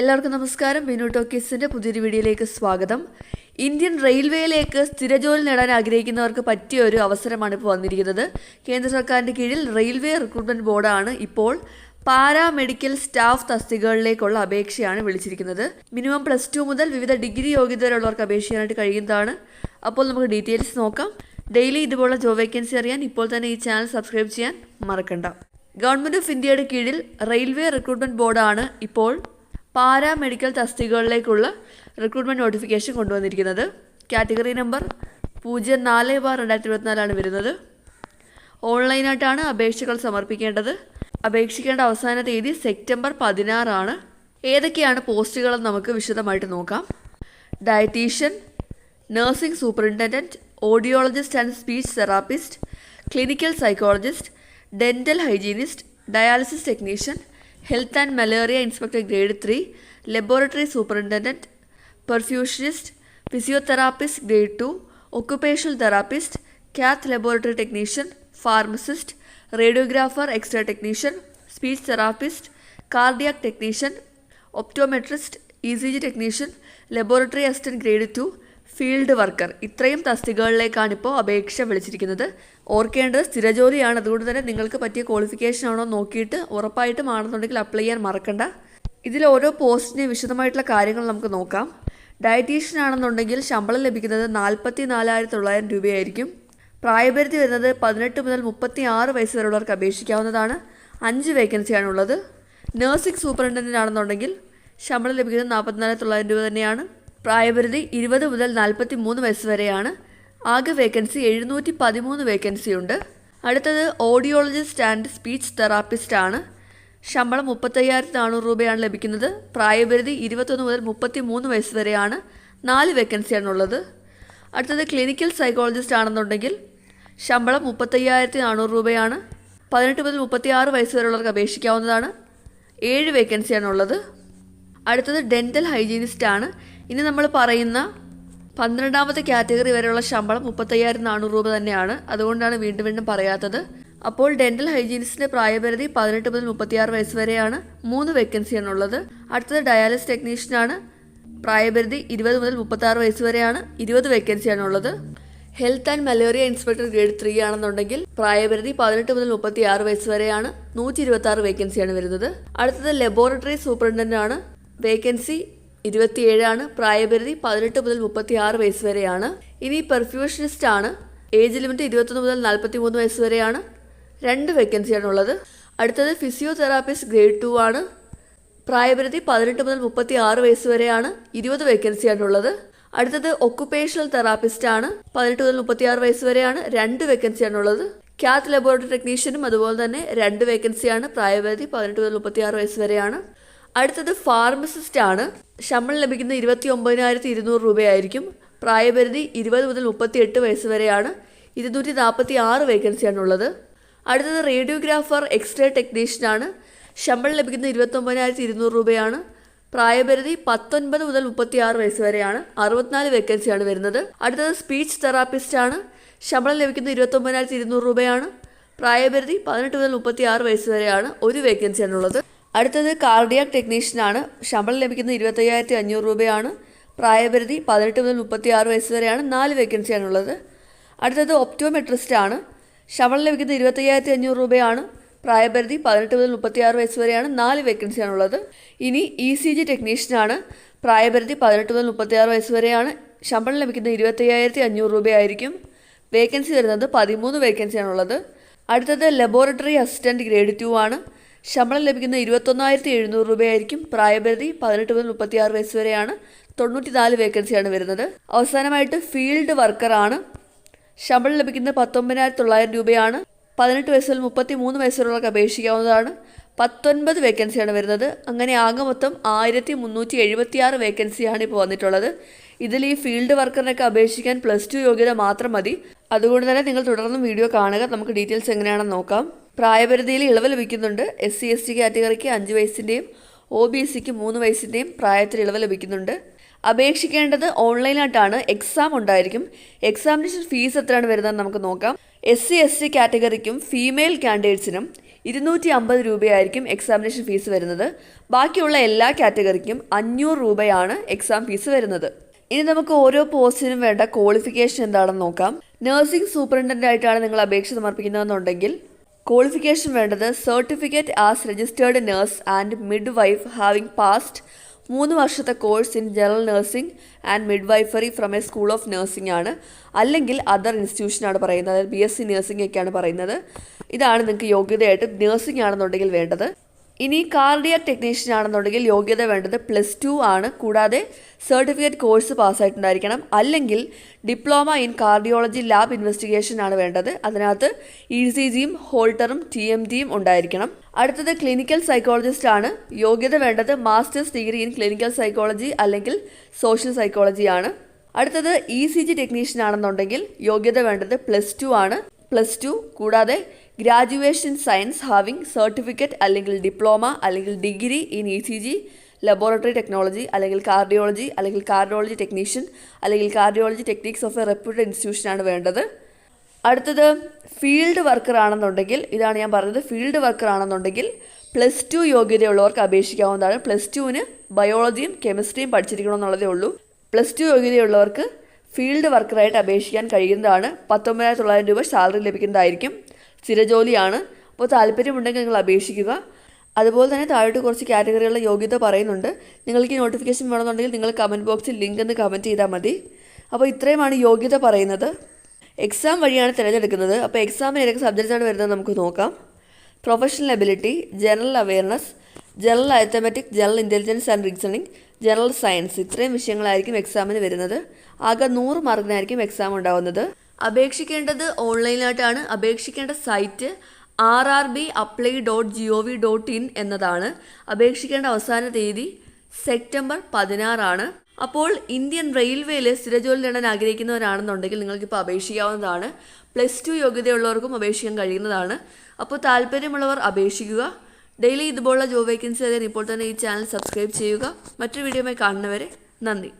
എല്ലാവർക്കും നമസ്കാരം. ബിനു ടോക്കീസിന്റെ പുതിയൊരു വീഡിയോയിലേക്ക് സ്വാഗതം. ഇന്ത്യൻ റെയിൽവേയിലേക്ക് സ്ഥിരജോലി നേടാൻ ആഗ്രഹിക്കുന്നവർക്ക് പറ്റിയ ഒരു അവസരമാണ് ഇപ്പോൾ വന്നിരിക്കുന്നത്. കേന്ദ്ര സർക്കാരിന്റെ കീഴിൽ റെയിൽവേ റിക്രൂട്ട്മെന്റ് ബോർഡാണ് ഇപ്പോൾ പാരാമെഡിക്കൽ സ്റ്റാഫ് തസ്തികകളിലേക്കുള്ള അപേക്ഷയാണ് വിളിച്ചിരിക്കുന്നത്. മിനിമം പ്ലസ് ടു മുതൽ വിവിധ ഡിഗ്രി യോഗ്യതയുള്ളവർക്ക് അപേക്ഷിക്കാനായിട്ട് കഴിയുന്നതാണ്. അപ്പോൾ നമുക്ക് ഡീറ്റെയിൽസ് നോക്കാം. ഡെയിലി ഇതുപോലുള്ള ജോബ് വേക്കൻസി അറിയാൻ ഇപ്പോൾ തന്നെ ഈ ചാനൽ സബ്സ്ക്രൈബ് ചെയ്യാൻ മറക്കണ്ട. ഗവൺമെന്റ് ഓഫ് ഇന്ത്യയുടെ കീഴിൽ റെയിൽവേ റിക്രൂട്ട്മെന്റ് ബോർഡാണ് ഇപ്പോൾ പാരാമെഡിക്കൽ തസ്തികകളിലേക്കുള്ള റിക്രൂട്ട്മെന്റ് നോട്ടിഫിക്കേഷൻ കൊണ്ടുവന്നിരിക്കുന്നത്. കാറ്റഗറി നമ്പർ പൂജ്യം നാല് ബാർ രണ്ടായിരത്തി ഇരുപത്തിനാലാണ് വരുന്നത്. ഓൺലൈനായിട്ടാണ് അപേക്ഷകൾ സമർപ്പിക്കേണ്ടത്. അപേക്ഷിക്കേണ്ട അവസാന തീയതി സെപ്റ്റംബർ പതിനാറാണ്. ഏതൊക്കെയാണ് പോസ്റ്റുകളെന്ന് നമുക്ക് വിശദമായിട്ട് നോക്കാം. Dietitian nursing superintendent audiologist and speech therapist clinical psychologist dental hygienist dialysis technician health and malaria inspector grade three laboratory superintendent perfusionist physiotherapist grade two occupational therapist cath laboratory technician pharmacist radiographer extra technician speech therapist cardiac technician optometrist E C G technician laboratory assistant grade two field worker. ഇത്രയും തസ്തികകളിലേക്കാണ് ഇപ്പോൾ അപേക്ഷ വിളിച്ചിരിക്കുന്നത്. ഓർക്കേണ്ടത് സ്ഥിരജോലിയാണ് അതുകൊണ്ട് തന്നെ നിങ്ങൾക്ക് പറ്റിയ ക്വാളിഫിക്കേഷൻ ആണോ നോക്കിയിട്ട് ഉറപ്പായിട്ടും ആണെന്നുണ്ടെങ്കിൽ അപ്ലൈ ചെയ്യാൻ മറക്കണ്ട. ഇതിൽ ഓരോ പോസ്റ്റിനെ വിശദമായിട്ടുള്ള കാര്യങ്ങൾ നമുക്ക് നോക്കാം. ഡയറ്റീഷ്യൻ ആണെന്നുണ്ടെങ്കിൽ ശമ്പളം ലഭിക്കുന്നത് നാൽപ്പത്തി നാലായിരത്തി തൊള്ളായിരം രൂപയായിരിക്കും. പ്രായപരിധി വരുന്നത് പതിനെട്ട് മുതൽ മുപ്പത്തി ആറ് വയസ്സ് വരെയുള്ളവർക്ക് അപേക്ഷിക്കാവുന്നതാണ്. അഞ്ച് വേക്കൻസിയാണുള്ളത് നഴ്സിംഗ് സൂപ്രണ്ടന്റ് ആണെന്നുണ്ടെങ്കിൽ ശമ്പളം ലഭിക്കുന്നത് നാൽപ്പത്തിനാല് തൊള്ളായിരം രൂപ തന്നെയാണ്. പ്രായപരിധി ഇരുപത് മുതൽ നാൽപ്പത്തി മൂന്ന് വയസ്സ് വരെയാണ്. ആകെ വേക്കൻസി എഴുന്നൂറ്റി പതിമൂന്ന് വേക്കൻസി ഉണ്ട്. അടുത്തത് ഓഡിയോളജിസ്റ്റ് ആൻഡ് സ്പീച്ച് തെറാപ്പിസ്റ്റ് ആണ്. ശമ്പളം മുപ്പത്തയ്യായിരത്തി നാനൂറ് രൂപയാണ് ലഭിക്കുന്നത്. പ്രായപരിധി ഇരുപത്തൊന്ന് മുതൽ മുപ്പത്തി മൂന്ന് വയസ്സ് വരെയാണ് നാല് വേക്കൻസിയാണുള്ളത്. അടുത്തത് ക്ലിനിക്കൽ സൈക്കോളജിസ്റ്റ് ആണെന്നുണ്ടെങ്കിൽ ശമ്പളം മുപ്പത്തയ്യായിരത്തി നാനൂറ് രൂപയാണ്. പതിനെട്ട് മുതൽ മുപ്പത്തി ആറ് വയസ്സ് വരെയുള്ളവർക്ക് അപേക്ഷിക്കാവുന്നതാണ്. ഏഴ് വേക്കൻസിയാണുള്ളത്. അടുത്തത് ഡെന്റൽ ഹൈജീനിസ്റ്റ് ആണ്. ഇനി നമ്മൾ പറയുന്ന പന്ത്രണ്ടാമത്തെ കാറ്റഗറി വരെയുള്ള ശമ്പളം മുപ്പത്തയ്യായിരം നാനൂറ് രൂപ തന്നെയാണ്. അതുകൊണ്ടാണ് വീണ്ടും വീണ്ടും പറയാത്തത്. അപ്പോൾ ഡെന്റൽ ഹൈജീനിസ്റ്റിന്റെ പ്രായപരിധി പതിനെട്ട് മുതൽ മുപ്പത്തിയാറ് വയസ്സ് വരെയാണ് മൂന്ന് വേക്കൻസിയാണുള്ളത് അടുത്തത് ഡയാലിസ് ടെക്നീഷ്യനാണ് പ്രായപരിധി ഇരുപത് മുതൽ മുപ്പത്തി ആറ് വയസ്സ് വരെയാണ് ഇരുപത് വേക്കൻസിയാണ് ഉള്ളത് health and malaria inspector grade three ആണെന്നുണ്ടെങ്കിൽ പ്രായപരിധി പതിനെട്ട് മുതൽ മുപ്പത്തി ആറ് വയസ്സ് വരെയാണ് നൂറ്റി ഇരുപത്തി ആറ് വേക്കൻസിയാണ് വരുന്നത്. അടുത്തത് ലബോറട്ടറി സൂപ്രണ്ടന്റ് ആണ്. വേക്കൻസി ഇരുപത്തിയേഴാണ് പ്രായപരിധി പതിനെട്ട് മുതൽ മുപ്പത്തി ആറ് വയസ്സ് വരെയാണ്. ഇനി പെർഫ്യൂഷനിസ്റ്റ് ആണ്. ഏജ് ലിമിറ്റ് ഇരുപത്തൊന്ന് മുതൽ നാൽപ്പത്തി മൂന്ന് വയസ്സ് വരെയാണ്. രണ്ട് വേക്കൻസിയാണ് ഉള്ളത്. അടുത്തത് ഫിസിയോതെറാപ്പിസ്റ്റ് ഗ്രേഡ് ടു ആണ്. പ്രായപരിധി പതിനെട്ട് മുതൽ മുപ്പത്തി ആറ് വയസ്സ് വരെയാണ്. ഇരുപത് വേക്കൻസിയാണ് ഉള്ളത്. അടുത്തത് ഒക്കുപേഷണൽ തെറാപ്പിസ്റ്റ് ആണ്. പതിനെട്ട് മുതൽ മുപ്പത്തി ആറ് വയസ്സ് വരെയാണ്. രണ്ട് വേക്കൻസിയാണ് ഉള്ളത്. കാത്ത് ലബോറട്ടറി ടെക്നീഷ്യനും അതുപോലെ തന്നെ രണ്ട് വേക്കൻസിയാണ് പ്രായപരിധി പതിനെട്ട് മുതൽ മുപ്പത്തി ആറ് വയസ്സ് വരെയാണ്. അടുത്തത് ഫാർമസിസ്റ്റ് ആണ്. ശമ്പളം ലഭിക്കുന്ന ഇരുപത്തി ഒമ്പതിനായിരത്തി ഇരുന്നൂറ് രൂപയായിരിക്കും. പ്രായപരിധി ഇരുപത് മുതൽ മുപ്പത്തി എട്ട് വയസ്സ് വരെയാണ്. ഇരുന്നൂറ്റി നാൽപ്പത്തി ആറ് വേക്കൻസിയാണുള്ളത്. അടുത്തത് റേഡിയോഗ്രാഫർ എക്സ്റേ ടെക്നീഷ്യനാണ്. ശമ്പളം ലഭിക്കുന്ന ഇരുപത്തൊമ്പതിനായിരത്തി ഇരുന്നൂറ് രൂപയാണ്. പ്രായപരിധി പത്തൊൻപത് മുതൽ മുപ്പത്തി ആറ് വയസ്സ് വരെയാണ്. അറുപത്തിനാല് വേക്കൻസിയാണ് വരുന്നത്. അടുത്തത് സ്പീച്ച് തെറാപ്പിസ്റ്റ് ആണ് ശമ്പളം ലഭിക്കുന്ന ഇരുപത്തൊമ്പതിനായിരത്തി ഇരുന്നൂറ് രൂപയാണ്. പ്രായപരിധി പതിനെട്ട് മുതൽ മുപ്പത്തി ആറ് വയസ്സ് വരെയാണ്. ഒരു വേക്കൻസിയാണ് ഉള്ളത് അടുത്തത് കാർഡിയാക് ടെക്നീഷ്യനാണ് ശമ്പളം ലഭിക്കുന്നത് ഇരുപത്തയ്യായിരത്തി അഞ്ഞൂറ് രൂപയാണ്. പ്രായപരിധി പതിനെട്ട് മുതൽ മുപ്പത്തി ആറ് വയസ്സ് വരെയാണ് നാല് വേക്കൻസിയാണുള്ളത് അടുത്തത് ഒപ്റ്റോമെട്രിസ്റ്റ് ആണ്. ശമ്പളം ലഭിക്കുന്നത് ഇരുപത്തയ്യായിരത്തി അഞ്ഞൂറ് രൂപയാണ്. പ്രായപരിധി പതിനെട്ട് മുതൽ മുപ്പത്തി ആറ് വയസ്സ് വരെയാണ് നാല് വേക്കൻസിയാണുള്ളത് ഇനി ഇ സി ജി ടെക്നീഷ്യനാണ് പ്രായപരിധി പതിനെട്ട് മുതൽ മുപ്പത്തി ആറ് വയസ്സ് വരെയാണ്. ശമ്പളം ലഭിക്കുന്നത് ഇരുപത്തയ്യായിരത്തി അഞ്ഞൂറ് രൂപയായിരിക്കും. വേക്കൻസി വരുന്നത് പതിമൂന്ന് വേക്കൻസിയാണുള്ളത് അടുത്തത് ലബോറട്ടറി അസിസ്റ്റന്റ് ഗ്രേഡ് ടു ആണ്. ശമ്പളം ലഭിക്കുന്ന ഇരുപത്തൊന്നായിരത്തി എഴുന്നൂറ് രൂപയായിരിക്കും പ്രായപരിധി. പതിനെട്ട് മുതൽ മുപ്പത്തിയാറ് വയസ്സ് വരെയാണ് തൊണ്ണൂറ്റി നാല് വേക്കൻസിയാണ് വരുന്നത്. അവസാനമായിട്ട് ഫീൽഡ് വർക്കറാണ്. ശമ്പളം ലഭിക്കുന്നത് പത്തൊമ്പതിനായിരത്തി തൊള്ളായിരം രൂപയാണ്. പതിനെട്ട് വയസ്സിൽ മുപ്പത്തി മൂന്ന് വയസ്സുള്ളവർക്ക് അപേക്ഷിക്കാവുന്നതാണ്. പത്തൊൻപത് വേക്കൻസിയാണ് വരുന്നത്. അങ്ങനെ ആകെ മൊത്തം ആയിരത്തി മുന്നൂറ്റി എഴുപത്തി ആറ് വേക്കൻസിയാണ് ഇപ്പോൾ വന്നിട്ടുള്ളത്. ഇതിൽ ഈ ഫീൽഡ് വർക്കറിനൊക്കെ അപേക്ഷിക്കാൻ പ്ലസ് ടു യോഗ്യത മാത്രം മതി. അതുകൊണ്ട് തന്നെ നിങ്ങൾ തുടർന്നും വീഡിയോ കാണുക. നമുക്ക് ഡീറ്റെയിൽസ് എങ്ങനെയാണെന്ന് നോക്കാം. പ്രായപരിധിയിൽ ഇളവ് ലഭിക്കുന്നുണ്ട്. എസ് സി എസ് ടി കാറ്റഗറിക്ക് അഞ്ച് വയസ്സിന്റെയും ഒ ബി സിക്ക് മൂന്ന് വയസ്സിന്റെയും പ്രായത്തിൽ ഇളവ് ലഭിക്കുന്നുണ്ട്. അപേക്ഷിക്കേണ്ടത് ഓൺലൈനായിട്ടാണ്. എക്സാം ഉണ്ടായിരിക്കും. എക്സാമിനേഷൻ ഫീസ് എത്രയാണ് വരുന്നതെന്ന് നമുക്ക് നോക്കാം. എസ് സി എസ് ടി കാറ്റഗറിക്കും ഫീമെയിൽ കാൻഡിഡേറ്റ്സിനും ഇരുന്നൂറ്റി അമ്പത് രൂപയായിരിക്കും എക്സാമിനേഷൻ ഫീസ് വരുന്നത്. ബാക്കിയുള്ള എല്ലാ കാറ്റഗറിക്കും അഞ്ഞൂറ് രൂപയാണ് എക്സാം ഫീസ് വരുന്നത്. ഇനി നമുക്ക് ഓരോ പോസ്റ്റിനും വേണ്ട ക്വാളിഫിക്കേഷൻ എന്താണെന്ന് നോക്കാം. നഴ്സിംഗ് സൂപ്രണ്ടന്റ് ആയിട്ടാണ് നിങ്ങൾ അപേക്ഷ സമർപ്പിക്കുന്നതെന്നുണ്ടെങ്കിൽ ക്വാളിഫിക്കേഷൻ വേണ്ടത് certificate as registered nurse and midwife having passed മൂന്ന് വർഷത്തെ course in general nursing and midwifery from a school of nursing ആണ്. അല്ലെങ്കിൽ അതർ ഇൻസ്റ്റിറ്റ്യൂഷനാണ് പറയുന്നത്. അതായത് ബി എസ് സി നഴ്സിംഗ് ഒക്കെയാണ് പറയുന്നത്. ഇതാണ് നിങ്ങൾക്ക് യോഗ്യതയായിട്ട് നഴ്സിംഗ് ആണെന്നുണ്ടെങ്കിൽ വേണ്ടത്. ഇനി കാർഡിയ ടെക്നീഷ്യൻ ആണെന്നുണ്ടെങ്കിൽ യോഗ്യത വേണ്ടത് പ്ലസ് ടു ആണ്. കൂടാതെ സർട്ടിഫിക്കറ്റ് കോഴ്സ് പാസ്സായിട്ടുണ്ടായിരിക്കണം അല്ലെങ്കിൽ diploma in cardiology lab investigation ആണ് വേണ്ടത്. അതിനകത്ത് ഇ സി ജിയും ഹോൾട്ടറും ടി എം ടിയും ഉണ്ടായിരിക്കണം. അടുത്തത് ക്ലിനിക്കൽ സൈക്കോളജിസ്റ്റ് ആണ്. യോഗ്യത വേണ്ടത് master's degree in clinical psychology അല്ലെങ്കിൽ സോഷ്യൽ സൈക്കോളജി ആണ്. അടുത്തത് ഇ സി ജി ടെക്നീഷ്യൻ ആണെന്നുണ്ടെങ്കിൽ യോഗ്യത വേണ്ടത് പ്ലസ് ടു ആണ്. പ്ലസ് ടു കൂടാതെ ഗ്രാജുവേഷൻ സയൻസ് ഹാവിംഗ് സർട്ടിഫിക്കറ്റ് അല്ലെങ്കിൽ ഡിപ്ലോമ അല്ലെങ്കിൽ degree in E C G laboratory technology അല്ലെങ്കിൽ കാർഡിയോളജി അല്ലെങ്കിൽ കാർഡിയോളജി ടെക്നീഷ്യൻ അല്ലെങ്കിൽ cardiology techniques of a reputed ഇൻസ്റ്റിറ്റ്യൂഷനാണ് വേണ്ടത്. അടുത്തത് ഫീൽഡ് വർക്കർ ആണെന്നുണ്ടെങ്കിൽ ഇതാണ് ഞാൻ പറഞ്ഞത് ഫീൽഡ് വർക്കർ ആണെന്നുണ്ടെങ്കിൽ പ്ലസ് ടു യോഗ്യതയുള്ളവർക്ക് അപേക്ഷിക്കാവുന്നതാണ്. പ്ലസ് ടുവിന് ബയോളജിയും കെമിസ്ട്രിയും പഠിച്ചിരിക്കണമെന്നുള്ളതേ ഉള്ളൂ. പ്ലസ് ടു യോഗ്യതയുള്ളവർക്ക് ഫീൽഡ് വർക്കറായിട്ട് അപേക്ഷിക്കാൻ കഴിയുന്നതാണ്. പത്തൊമ്പതിനായിരത്തി തൊള്ളായിരം രൂപ സാലറി ലഭിക്കുന്നതായിരിക്കും സ്ഥിരജോലിയാണ് അപ്പോൾ താല്പര്യമുണ്ടെങ്കിൽ നിങ്ങൾ അപേക്ഷിക്കുക. അതുപോലെ തന്നെ താഴോട്ട് കുറച്ച് കാറ്റഗറികളുടെ യോഗ്യത പറയുന്നുണ്ട്. നിങ്ങൾക്ക് ഈ നോട്ടിഫിക്കേഷൻ വേണമെന്നുണ്ടെങ്കിൽ നിങ്ങൾ കമന്റ് ബോക്സിൽ ലിങ്ക് എന്ന് കമന്റ് ചെയ്താൽ മതി. അപ്പോൾ ഇത്രയുമാണ് യോഗ്യത പറയുന്നത്. എക്സാം വഴിയാണ് തിരഞ്ഞെടുക്കുന്നത്. അപ്പോൾ എക്സാമിന് ഏതൊക്കെ സബ്ജക്റ്റാണ് വരുന്നത് നമുക്ക് നോക്കാം. Professional ability general awareness general arithmetic general intelligence and reasoning general science. ഇത്രയും വിഷയങ്ങളായിരിക്കും എക്സാമിന് വരുന്നത്. ആകെ നൂറ് മാർക്കിനായിരിക്കും എക്സാം ഉണ്ടാവുന്നത്. അപേക്ഷിക്കേണ്ടത് ഓൺലൈനായിട്ടാണ്. അപേക്ഷിക്കേണ്ട site R R B apply dot G O V dot in എന്നതാണ്. അപേക്ഷിക്കേണ്ട അവസാന തീയതി സെപ്റ്റംബർ പതിനാറാണ്. അപ്പോൾ ഇന്ത്യൻ റെയിൽവേയിൽ സ്ഥിരജോലി നേടാൻ ആഗ്രഹിക്കുന്നവരാണെന്നുണ്ടെങ്കിൽ നിങ്ങൾക്കിപ്പോൾ അപേക്ഷിക്കാവുന്നതാണ്. പ്ലസ് ടു യോഗ്യതയുള്ളവർക്കും അപേക്ഷിക്കാൻ കഴിയുന്നതാണ്. അപ്പോൾ താല്പര്യമുള്ളവർ അപേക്ഷിക്കുക. ഡെയിലി ഇതുപോലുള്ള ജോബ് വേക്കൻസി അറിയാൻ ഇപ്പോൾ തന്നെ ഈ ചാനൽ സബ്സ്ക്രൈബ് ചെയ്യുക. മറ്റൊരു വീഡിയോയുമായി കാണുന്നവരെ നന്ദി.